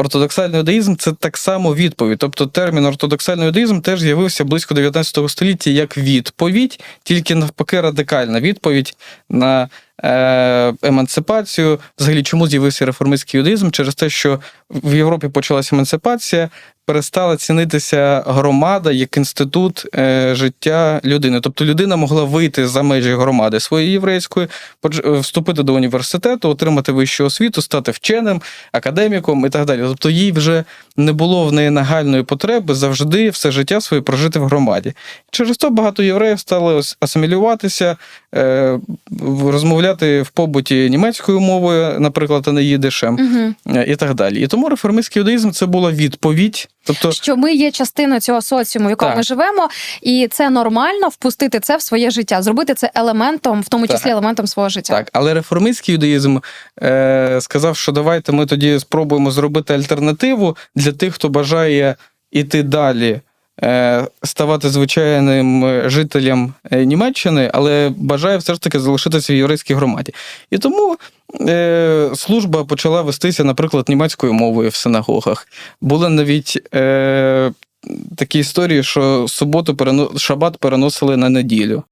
ортодоксальний юдаїзм це так само відповідь. Тобто термін ортодоксальний юдаїзм теж з'явився близько 19 століття як відповідь, тільки навпаки радикальна відповідь на е, емансипацію. Взагалі, чому з'явився реформистський юдаїзм? Через те, що в Європі почалася емансипація, перестала цінитися громада як інститут е, життя людини. Тобто людина могла вийти за межі громади своєї єврейської, е, вступити до університету, отримати вищу освіту, стати вченим, академіком і так далі. Тобто їй вже не було в неї нагальної потреби завжди все життя своє прожити в громаді. Через то багато євреїв стали асимілюватися, е, розмовляти в побуті німецькою мовою, наприклад, а не їдишем, Угу. і так далі. І тому реформистський юдаїзм це була відповідь. Тобто, Що ми є частиною цього соціуму, в якому Так. ми живемо, і це нормально впустити це в своє життя, зробити це елементом, в тому числі Так. елементом свого життя. Так, але реформистський юдаїзм е, сказав, що давайте ми тоді спробуємо зробити альтернативу для тих, хто бажає іти далі, ставати звичайним е, жителем е, Німеччини, але бажає все ж таки залишитися в єврейській громаді. І тому е, служба почала вестися, наприклад, німецькою мовою в синагогах. Були навіть. Е, Такі історії, що суботу шабат переносили на неділю.